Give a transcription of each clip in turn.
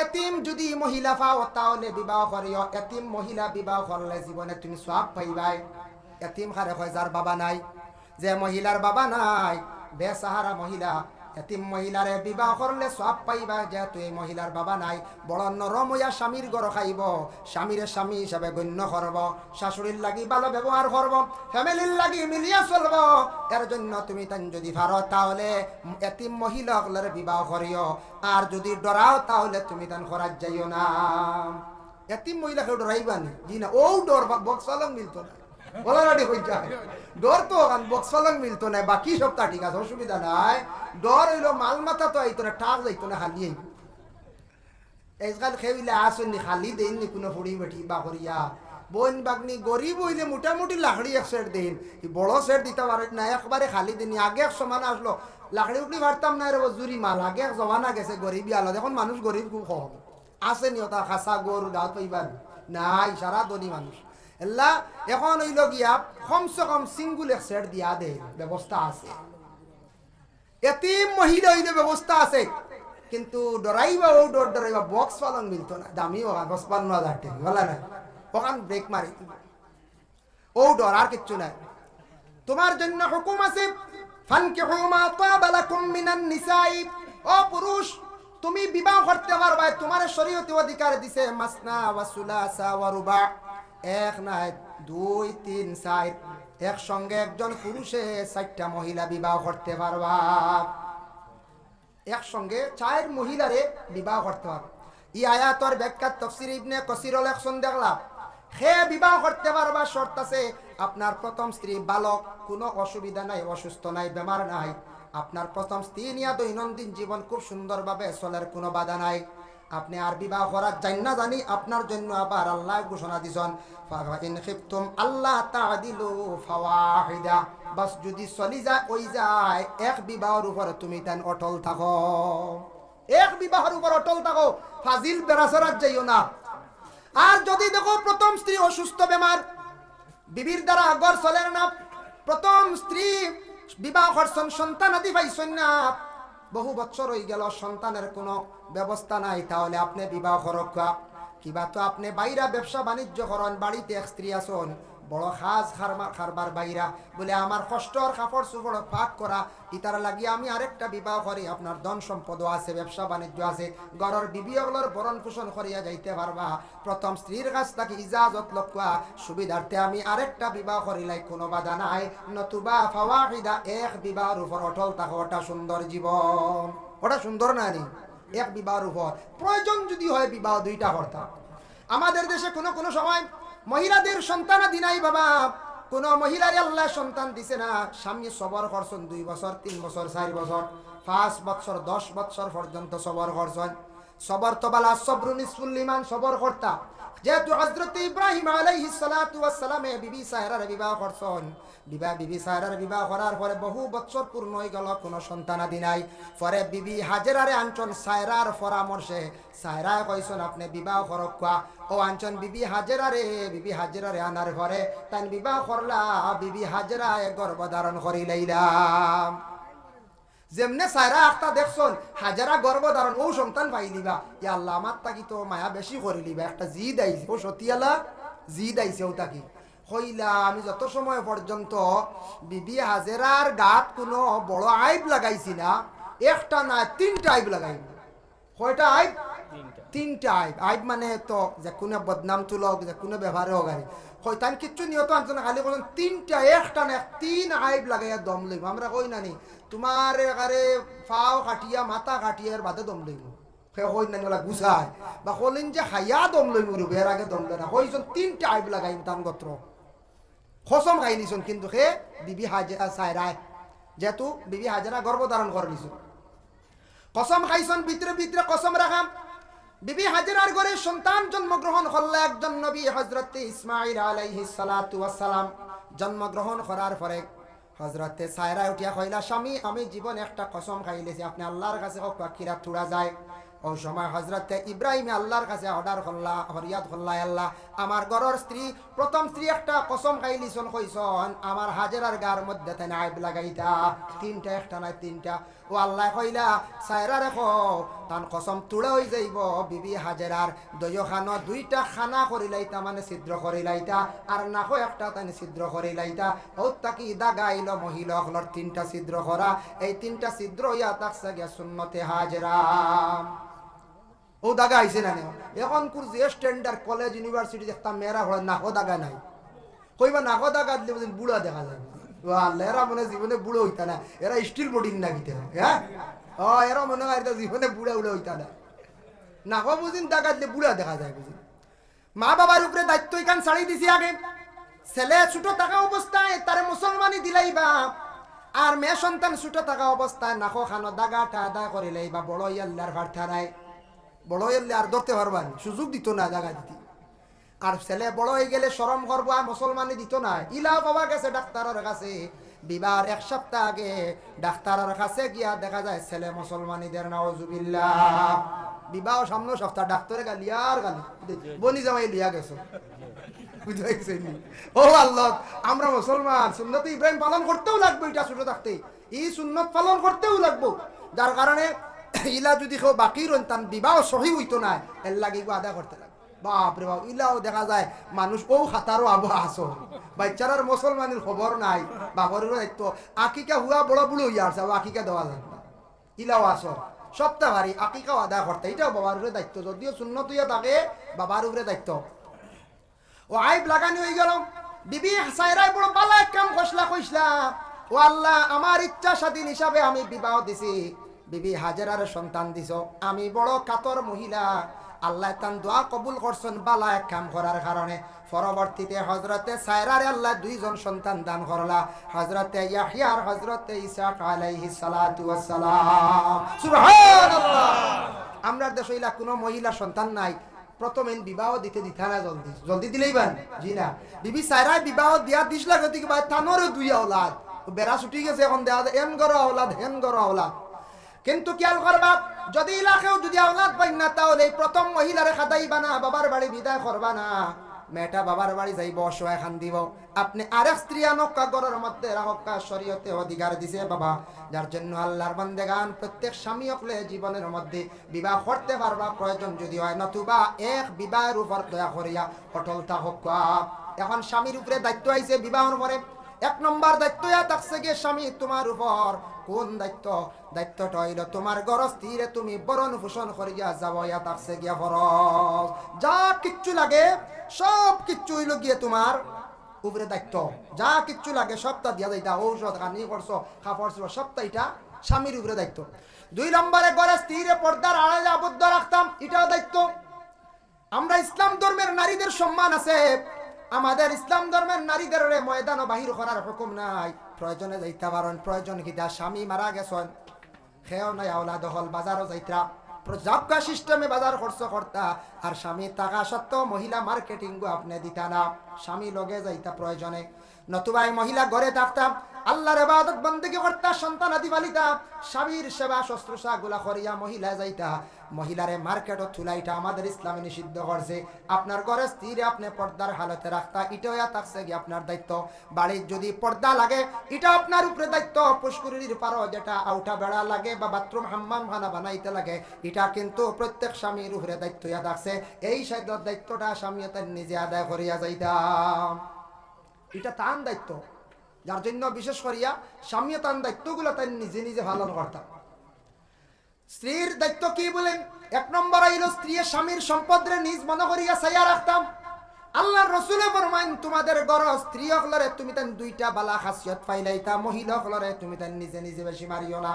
এতিম যদি মহিলা পাও, তাহলে বিবাহ করিও। এতিম মহিলা বিবাহ করলে জীবনে তুমি সব পাইবাই। এতিম হারে হয় যার বাবা নাই, যে মহিলার বাবা নাই বেসাহারা মহিলা এতিম মহিলারে বিবাহ করলে সব পাইবা, যেহেতু এই মহিলার বাবা নাই। বড় নরম হইয়া স্বামীর গড় খাইব। স্বামীর স্বামী হিসাবে গণ্য করব। শাশুড়ির লাগি ভালো ব্যবহার করব। ফ্যামিলির লাগি মিলিয়ে চলব। এর জন্য তুমি তান যদি পারো, তাহলে এতিম মহিলা হলের বিবাহ করিও। আর যদি ডরাও, তাহলে তুমি তান করার যাইও না। এতিম মহিলাকে ডরাইবানি জি না ও ডর বক্সালং মিলতো না। বলারাটি হয়ে যায়। ডর তো ওখান বক্সালং মিলতো না, বাকি সবটা ঠিক আছে, অসুবিধা নাই। ডর হইল মাল মাথা তো আইতো না টাক যাইতো না আইতো। এজকাল খেইলে আসুন খালি দেন কোনো ফুড়ি বেটি বোন বাগনি গরিব হইলে মোটামুটি এক সেট দিন। বড় সেট দিতে পারে না একবারে খালি দিন আগে এক সমান আসলো। না জুরি মাল, আগে এক জমানা গেছে গরিবই আলো এখন মানুষ গরিব খুব কম। আছে নি ওটা খাসা গরু গাছ পাইবার নাই, সারা ধনী মানুষ। এল্লা, এখন হইল গিয়া কমসে কম সিঙ্গুল সেট দিয়া দে, ব্যবস্থা আছে। এতিম মহিলা হইলে ব্যবস্থা আছে, কিন্তু ডরাইবা ও ডর ডরাইবা বক্স পালন মিলতো না দামি ওখান পঁচপান্ন হাজার টাকা বলা না, ওখান ব্রেক মারি। ও ডর আর কিচ্ছু নাই। তোমার জন্য হুকুম আছে ফানকিহু মা তাবা লাকুম মিনান নিসাই। ও পুরুষ, তুমি বিবাহ করতে পারবা তোমার শরীয়তে অধিকার দিছে, মাসনা ওয়া সুলাসা ওয়া রুবা। এক নাই দুই, তিন চার একসঙ্গে একজন পুরুষে চারটা মহিলা বিবাহ করতে পারবা। একসঙ্গে চার মহিলারে বিবাহ করতে পারবে। ই আয়াতর ব্যাখ্যা তফসির ইবনে কসিরল একশন দেখলাম। সে বিবাহ করতে পারবা, শর্ত আছে, আপনার প্রথম স্ত্রী বালক, কোনো অসুবিধা নাই, অসুস্থ নাই, বেমার নাই। আপনার প্রথম স্ত্রী নিয়ে দৈনন্দিন জীবন খুব সুন্দরভাবে চলার কোনো বাধা নাই। আপনি আর বিবাহ করার জান না জানি, আপনার জন্য আবার আল্লাহ ঘোষণা দিছেন ইন খিফতুম আল্লাহ তাদিলু ফাওয়াহিদা। বাস যদি চলি যায়, ওই যায়, এক বিবাহের উপরে তুমি তেন অটল থাকো। এক বিবাহের উপর অটল থাকো, ফাজিল বেড়াচরাত যাইও না। আর যদি দেখো প্রথম স্ত্রী অসুস্থ বেমার, বিবির দ্বারা আগর চলেন না, প্রথম স্ত্রী বিবাহ করছেন, সন্তান আদি পাইছেন না বহু বছর হয়ে গেল, সন্তানের কোনো ব্যবস্থা নাই। তাহলে আপনি বিবাহ রক্ষা? কিবা তো আপনি বাইরা ব্যবসা বাণিজ্য করেন, বাড়িতে এক স্ত্রী আসন বড় খাস খারবার বাইরা বলে, আমার কষ্টর কাপড় চুপড় পাক করা, ইতার লাগি আমি আরেকটা বিবাহ করি, আপনার ধন সম্পদও আছে, ব্যবসা বাণিজ্য আছে, গড়র বিবিয়গুলোর ভরণ পোষণ করিয়া যাইতে পারবা। প্রথম স্ত্রীর কাছ থেকে ইজাজত লক্ষা সুবিধার্থে আমি আরেকটা বিবাহ করিলাই, কোনো বাধা নাই। নতুবা ফাওয়াহিদা, এক বিবাহের উপর অটল থাকো, ওটা সুন্দর জীবন। ওটা সুন্দর না নি এক বিবাহের উপর। প্রয়োজন যদি হয় বিবাহ দুইটা করতাম। আমাদের দেশে কোনো কোনো সময় মহিলাদের সন্তান নাই বাবা। কোন মহিলার আল্লাহ সন্তান দিছে না। স্বামী সবর করছেন দুই বছর, তিন বছর, চার বছর, পাঁচ বছর, দশ বছর পর্যন্ত সবর করছেন। সবর তো বালা সবরুন ইসফুল্লিমান সবর কর্তা যেহেতু হজরত ইব্রাহিম আলাইহি সালাতু ওয়াসসালামে বিবি সাহেরার বিবাহ করছেন। বিবাহ বিবি সাহেরার বিবাহ করার পরে বহু বছর পূর্ণ হয়ে গেল, কোনো সন্তানাদি নাই। পরে বিবি হাজেরারে আনছন সায়রার পরামর্শে। সায়রায় কইছেন, আপনি বিবাহ করক কোয়া ও আনছন বিবি হাজেরারে বিবি হাজেরারে আনার ঘরে। তাই বিবাহ করলা, বিবি হাজেরায় গর্ভধারণ করি লইলাম যেমনে সায়রা আখতা দেখছন হাজারা গর্ভধারণ ও সন্তান পাই দিবা। ই আল্লাহ আমার তাকি তো মায়া বেশি করে দিবা। একটা জিদ আইছে ও সতিয়ালা জিদ আইছে ও তাকি। হইলা আমি যত সময় পর্যন্ত বিবি হাজেরার গাত কোনো বড় আইব লাগাইছি না একটা না তিনটা আইব লাগাই কয়টা আইব? তিনটা। আইব। আইব মানে তো যে কোনো বদনাম তুলক যে কোনো ব্যবহারে হোক আর হয়তান কিচ্ছু নিহত আনছে না খালি বলেন তিনটা একটা না তিন আইব লাগাইয়া দম লইব। আমরা কই নানি তোমার একারে ফাও কাটিয়া মাথা কাটিয়ার বাদে দম লইব কই নানি গুছায় বা কলেন যে হাইয়া দম লইব রূপে এর আগে দম দেয় না। কইজন তিনটা আইব লাগাইম তান গত্র খসম খাই নিছন কিন্তু সে বিবি হাজেরা সাইরায় যেহেতু বিবি হাজেরা গর্ভধারণ করে নিছন কসম খাইছন ভিতরে ভিতরে কসম রাখাম বিবি হাজেরার ঘরে সন্তান জন্মগ্রহণ করলে একজন নবী হজরত ইসমাইল আলাইহিস সালাতু ওয়াসসালাম জন্মগ্রহণ করার পরে হজরতে সায়রা উঠিয়া কইলা স্বামী, আমি জীবন একটা কসম খাইলেছি। আপনি আল্লাহর কাছে কিরা তুড়া যায়। ও সময় হজরত ইব্রাহিম আল্লাহর কাছে অর্ডার করলা, হরিয়াদ করলা, আল্লাহ, আমার ঘরের স্ত্রী, প্রথম স্ত্রী একটা কসম খাইলিছন কইছন আমার হাজেরার গার মধ্যে লাগাইতা, তিনটা, একটা বিবি হাজেরার দয় দুইটা খানা করিলাইতা মানে ছিদ্র করিলাইতা আর নাকো একটা তাই ছিদ্র করিলাইতা ও তাকি দাগাইল মহিলা হলর তিনটা ছিদ্র করা। এই তিনটা ছিদ্র ইয়া তাকসা গিয়া সুন্নতে হাজেরা। ও দাগা আইছে না এখন কুর যে স্ট্যান্ডার্ড কলেজ ইউনিভার্সিটি দেখতাম মেয়েরা হল নাকো দাগা নাই। কইবা নাকো দাগা দিলে বুড়া দেখা যায়। আল্লাহ এরা মনে জীবনে বুড়ো হইতা না। এরা স্টিল বডিং না গিতে হ্যাঁ? ও, এরা মনে হয় জীবনে বুড়া উড়ে হইতা না। নাকো বুঝিন, দাগা দিলে বুড়া দেখা যায় বুঝিন। মা বাবার উপরে দায়িত্ব এখান ছাড়ি দিছি আগে। ছেলে ছোট থাকা অবস্থায় তারে মুসলমানি দিলাইবা। আর মেয়ে সন্তান ছোট থাকা অবস্থায় নাকো খানো দাগা টাদা করিলাই বা বড় ইয়াল্লার ভাড়া নাই বড় হইলে আর ধরতে পারবান সুযোগ দিত না, জায়গা দিতে। আর ছেলে বড় হয়ে গেলে সরম করব, আর মুসলমানি দিত না। ইলা বাবা গেছে ডাক্তারের কাছে। বিবাহ এক সপ্তাহ আগে ডাক্তারের কাছে গিয়া দেখা যায়, ছেলে মুসলমানিদের নাওজুবিল্লা বিবাহ সামনে সপ্তাহ, ডাক্তারে গালি, আর গালি। বনি জামাই লিয়া গেছো? ও আল্লাহ, আমরা মুসলমান, সুন্নত ইব্রাহিম পালন করতেও লাগবে এটা ছোট থাকতে। এই সুন্নত পালন করতেও লাগবো। যার কারণে ইলা যদি কেউ বাকি রইন বিবাহ সহি হইতো না এর লাগে আদায় করতে লাগে। বাপরে বাপ, ইলাও দেখা যায় মানুষ ও খাতারও আবহাওয়া আসো বাচ্চারার মুসলমানের খবর নাই বাপরেরও দায়িত্ব আকিকা হুয়া বড় বুড়ো হইয়া আসছে আকিকা দেওয়া যায়। না ইলাও আসো সপ্তাহ ভারী আকিকাও আদায় করতে এটাও বাবার উপরে দায়িত্ব। যদিও শূন্য তুইয়া থাকে বাবার উপরে দায়িত্ব। ও আইব লাগানি হয়ে গেল। বিবি সাইরাই বড় বালা কাম কইসলা কইসলা ও আল্লাহ আমার ইচ্ছা স্বাধীন হিসাবে আমি বিবাহ দিছি। বিবি হাজারার সন্তান দিছ। আমি বড় কাতর মহিলা। আল্লাহ তান দোয়া কবুল করছেন বালা এক কাম করার কারণে। পরবর্তীতে হজরতে সায়রারে আল্লাহ দুইজন সন্তান দান করলা। হজরতে ইয়াহিয়ার হজরতে ইসাক আলাইহিস সালাতু ওয়াস সালাম সুবহানাল্লাহ! আমরা দেশ হইলা কোনো মহিলা সন্তান নাই। প্রথমে বিবাহ দিতে দিতা না জলদি। জলদি দিলেই বান। জি না। বিবি সাইরাই বিবাহ দিয়া দিস লাগে দিকে ভাই তানোরও দুই আওলাদ। বেড়া ছুটি গেছে এখন যায়, এম গরো আওলাদ হেন গরো আওলাদ। কিন্তু খেয়াল করবা যদি ইলাকেও যদি আওলাদ পাই না, তাহলে প্রথম মহিলারে খাদাইবা না, বাবার বাড়ি বিদায় করবা না। মেয়েটা বাবার বাড়ি যাইব, অসহায় খান দিব। আপনি আরেক স্ত্রী আনক্কা গরের মধ্যে রাহক্কা শরীয়তে অধিকার দিছে বাবা। যার জন্য আল্লাহর বান্দেগান প্রত্যেক স্বামী হকলে জীবনের মধ্যে বিবাহ করতে পারবা, প্রয়োজন যদি হয়, নতুবা এক বিবাহের উপর দয়া করিয়া অটল থাকক। এখন স্বামীর উপরে দায়িত্ব আইছে বিবাহের পরে এক নম্বর দায়িত্ব থাকছে গিয়ে স্বামী, তোমার উপর। কোন দায়িত্ব? দায়িত্বটা হইল তোমার গরস্থিরে তুমি বরণ পোষণ করিয়া যাব ইয়া থাকছে গিয়া ফরজ। যা কিচ্ছু লাগে, সব কিচ্ছু হইল গিয়ে তোমার উপরে দায়িত্ব। যা কিচ্ছু লাগে, সবটা দিয়া যাইতা। ঔষধ কানি করছ কাপড় চোপড় সবটা এটা স্বামীর উপরে দায়িত্ব। দুই নম্বরে গড়ে স্থিরে পর্দার আড়ালে আবদ্ধ রাখতাম, এটাও দায়িত্ব। আমরা ইসলাম ধর্মের নারীদের সম্মান আছে। আমাদের ইসলাম ধর্মের নারীদের ময়দান বাহির করার হুকুম নাই। প্রয়োজনে যাইতে পারেন, প্রয়োজন কিতা স্বামী মারা গেছেন খেয়েও নাই আওলা দহল বাজারও যাইতরা। জাবকা সিস্টেমে বাজার খরচ করতা, আর স্বামী টাকা সত্ত্বেও মহিলা মার্কেটিং আপনি দিতা না। স্বামী লগে যাইতা প্রয়োজনে। নতুবা মহিলা ঘরে থাকতাম আল্লাহর ইবাদত বন্দেগি করতা, সন্তান আদি পালিতা স্বামীর সেবা শুশ্রূষা গুলা করিয়া মহিলা যাইতা। মহিলারে মার্কেটও থুলাইটা আমাদের ইসলামে নিষিদ্ধ করছে। আপনার ঘরে স্ত্রীরে আপনি পর্দার হালতে রাখতা, এটাও থাকছে কি আপনার দায়িত্ব। বাড়ির যদি পর্দা লাগে, এটা আপনার উপরে দায়িত্ব। পুষ্করির পারো যেটা আউটা বেড়া লাগে বা বাথরুম হাম্মাম খানা বানাইতে লাগে, এটা কিন্তু প্রত্যেক স্বামীর উপরে দায়িত্ব ইয়া থাকছে। এই সাধ্য দায়িত্বটা স্বামী তার নিজে আদায় করিয়া যাইতাম এটা তান দায়িত্ব। যার জন্য বিশেষ করিয়া স্বামী তার দায়িত্বগুলো তাই নিজে নিজে পালন করতাম স্ত্রীর দায়িত্ব কি বলেন? এক নম্বর আইল স্ত্রী স্বামীর সম্পদরে নিজ মনে করিয়া সাইয়া রাখতাম। আল্লাহ রসুলে ফরমাইন, তোমাদের গর স্ত্রী হকলরে তুমি তাই দুইটা বালা খাসিয়ত পাইলাইতা, মহিলা হকলরে তুমি তান নিজে নিজে বেশি মারিও না।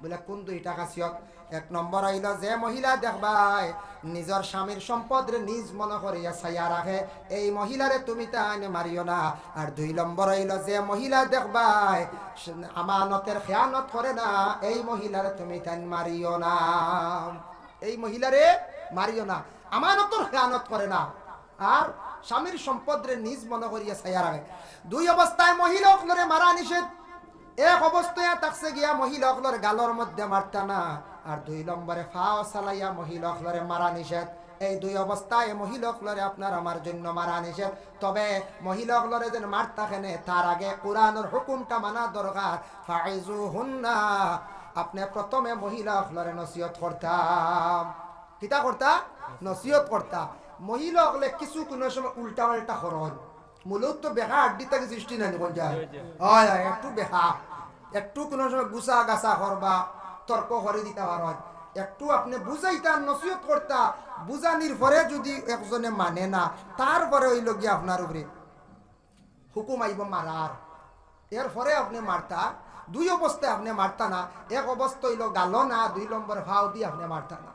বলে কোন দুইটা খাসিয়ত এক নম্বর আইল, যে মহিলা দেখবাই, নিজর স্বামীর সম্পদরে নিজ মনে করিয়া ছাইয়া রাখে, এই মহিলারে তুমি তাই মারিও না। আর দুই নম্বর আইল, যে মহিলা দেখবাই আমানতের খেয়ানত করে না, এই মহিলারে তুমি তাই মারিও না। এই মহিলারে মারিও না, আমানতর খেয়ানত করে না, আর স্বামীর সম্পদরে নিজ মনে করিয়া ছাইয়া রাখে। দুই অবস্থায় মহিলা মারা নিষেধ। এক অবস্থায় থাকছে গিয়া মহিলা অকলর গালর মধ্যে মারতা না আর দুই নম্বরে ফাও সালাইয়া মহিলকলরে মারা নিষেধ। এই দুই অবস্থায় মহিলকলরে আপনার আমার জন্য মারা নিষেধ। তবে মহিলকলরে যেন মারতা খেনে তার আগে কোরআনের হুকুমটা মানা দরকার। ফাইজু হুন্না আপনি প্রথমে মহিলকলরে নসিহত করতাম। কিতা করতা? নসিহত। করতা। মহিলকলে কিছু কোনো সময় উল্টা পাল্টা করন মূলত তো বেহা আড্ডি সৃষ্টি নাই কোন যায়। হয় হয়, একটু বেহা। একটু কোনো সময় গুছা গাছা করবা তর্ক করে দিতে পারেন একটু আপনি বুঝাইতা নসিহত করতা বুঝানির পরে যদি একজনে মানে না তারপরে হইল গিয়ে আপনার উপরে হুকুম আইব মারার এর পরে আপনি মারতা দুই অবস্থায় আপনি মারতা না। এক অবস্থা হইল গালো না দুই নম্বর ভাও দিয়ে আপনি মারতা না।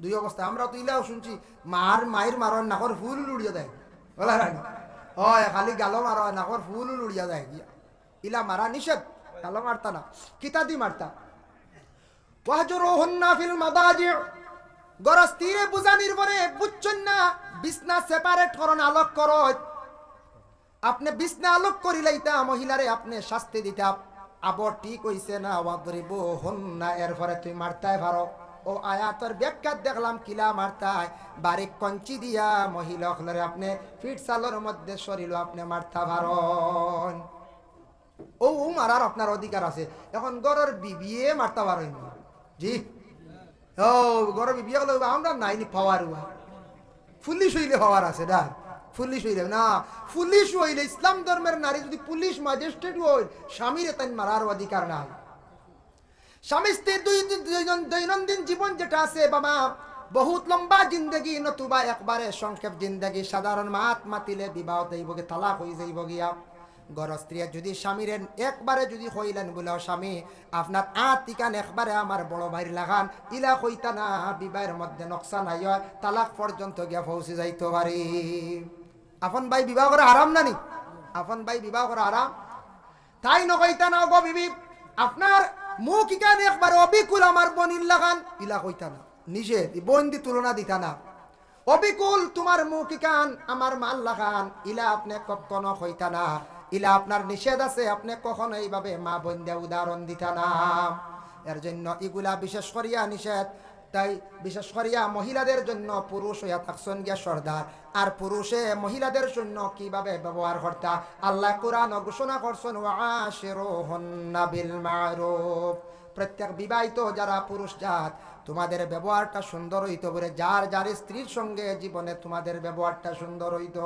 দুই অবস্থা আমরা তো ইলাও শুনছি মার মায়ের মারন নাকর ফুল উড়িয়ে দেয় বলা রানি হয়, খালি গালো মারো নাকর ফুল উড়িয়া যায়। গিয়া ইলা মারা নিষেধ গালো মারতা না, কিতা দি মারতা ওয়াহজুরুহুন্না ফিল মাদাজি। গরজ তীরে বুঝানির পরে বুঝছেন না বিছনা সেপারেট করন আলোক করো আপনি বিছনা আলোক করিলাইতা মহিলারে আপনি শাস্তি দিতা। আবর ঠিক হইছে না ওয়াদরিব হন্না এর পরে তুই মারতাই পারো ও আয়াতর ব্যাখ্যা দেখলাম, কিলা মারতাই বারিক কঞ্চি দিয়া মহিলা হলরে আপনি, ফিট সালোর মধ্যে শরীর আপনি মারতা পারন ও ও মারার আপনার অধিকার আছে। এখন গরের বিবিয়ে মারতে পারেন জি। ও, গরের বিবিয়ে গেলে আমরা নাইনি, পাওয়ার উয়া পুলিশ হইলে হওয়ার আছে, না। পুলিশ হইলে, না। পুলিশ হইলে ইসলাম ধর্মের নারী যদি পুলিশ ম্যাজিস্ট্রেট হইল স্বামীর তাই মারার অধিকার নাই। স্বামী স্ত্রীর দুই দৈনন্দিন জীবন যেটা আছে, বাবা, বহুত লম্বা জিন্দগি, নতুবা একবারে সংক্ষেপ জিন্দগি, সাধারণ মাত মাতিলে বিবাহ দেইবগে, তালাক হয়ে যাইব গিয়া গর স্ত্রী যদি স্বামীর একবারে যদি হইলেন বলে স্বামী, আপনার আতিকান একবারে আমার বড় ভাইয়ের লাগান, ইলা কইতা না, বিবাহের মধ্যে নকশা নাই, হয়, তালাক পর্যন্ত গিয়া পৌঁছে যাইতে পারি। আপন ভাই, বিবাহ করা আরাম নানি? আপন ভাই, বিবাহ করা আরাম? তাই নকইতা না গো বিবি, আপনার মুখ ইকান একবার অবিকুল আমার বনির লাগান, ইলা কইতা না। নিজে বন্দি তুলনা দিতা না। অবিকুল তোমার মুখ ইকান মাল লাগান, ইলা আপনি কখনো হইতা না। ইলা আপনার নিষেধ আছে, আপনি কখনো এইভাবে মা বোন দিয়ে উদাহরণ দিতা না। এর জন্য ইগুলা বিশেষ করিয়া নিষেধ। তাই বিশেষ করিয়া মহিলাদের জন্য পুরুষ হইয়া থাকছেন গিয়া সর্দার। আর পুরুষে মহিলাদের জন্য কীভাবে ব্যবহার করতা? আল্লাহ কোরআন ঘোষণা করছেন প্রত্যেক বিবাহিত যারা পুরুষ জাত, তোমাদের ব্যবহারটা সুন্দর হইতো বলে যার যার স্ত্রীর সঙ্গে জীবনে তোমাদের ব্যবহারটা সুন্দর হইতো।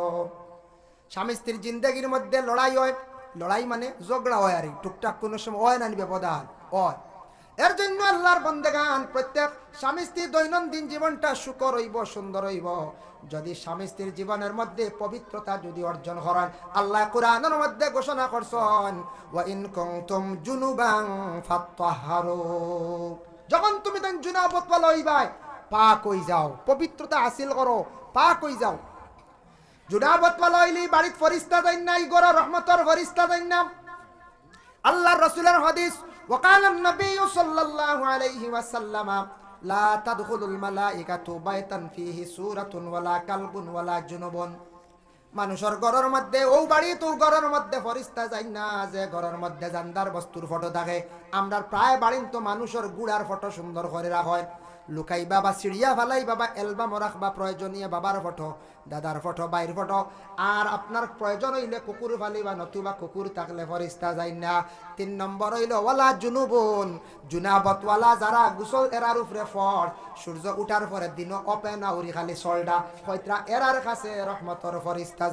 স্বামী স্ত্রীর জিন্দগির মধ্যে লড়াই হয়। লড়াই মানে ঝগড়া হয় আর। টুকটাক কোনো সময় হয় না ব্যবধান, হয়। এর জন্য আল্লাহর বন্দেগান, প্রত্যেক স্বামী স্ত্রীর দৈনন্দিন জীবনটা সুখর হইব, সুন্দর হইব। যদি স্বামী স্ত্রীর জীবনের মধ্যে পবিত্রতা যদি অর্জন করেন আল্লাহ কোরআনের মধ্যে ঘোষণা করছেন, ওয়া ইন কুনতুম জুনুবান ফাত্তাহারু। যখন তুমি তখন জুনাবত পালো হইবাই, পাক হই যাও, পবিত্রতা হাসিল করো, পাক হই যাও। জুনাবত পালো হইলি বাড়িত ফরিস্তা দেন নাই গড় রহমতর ফরিস্তা দেন না আল্লাহ রসুলের হাদিস وقال النبي صلى الله عليه وسلم لا تدخل الملائكة بيتا فيه سورة ولا كلب ولا جنب মানুষের ঘরের মধ্যে ও বাড়ি তো ঘরের মধ্যে ফরিস্তা যাই না যে ঘরের মধ্যে জান্দার বস্তুর ফটো থাকে আমরা প্রায় বাড়িন তো মানুষের গুড়ার ফটো সুন্দর করে রাখ হয় লুকাই বাবা চিড়িয়া ফালাই বাবা এলবাম রাখবা প্রয়োজনীয় বাবার ফটো দাদার ফটো বাইর ফটো আর আপনার প্রয়োজন হইলে কুকুর ফালিবা, নতুবা কুকুর থাকলে ফরিস্তা যাই না। তিন নম্বর হইল ওয়ালা জুনুবন জুনাবতওয়ালা যারা গুসল এরার উপরে ফর সূর্য উঠার পরে দিন অপেনা উড়ি খালি সলডা হয়ত্রা এরার কাছে রহমতর ফরিস্তা।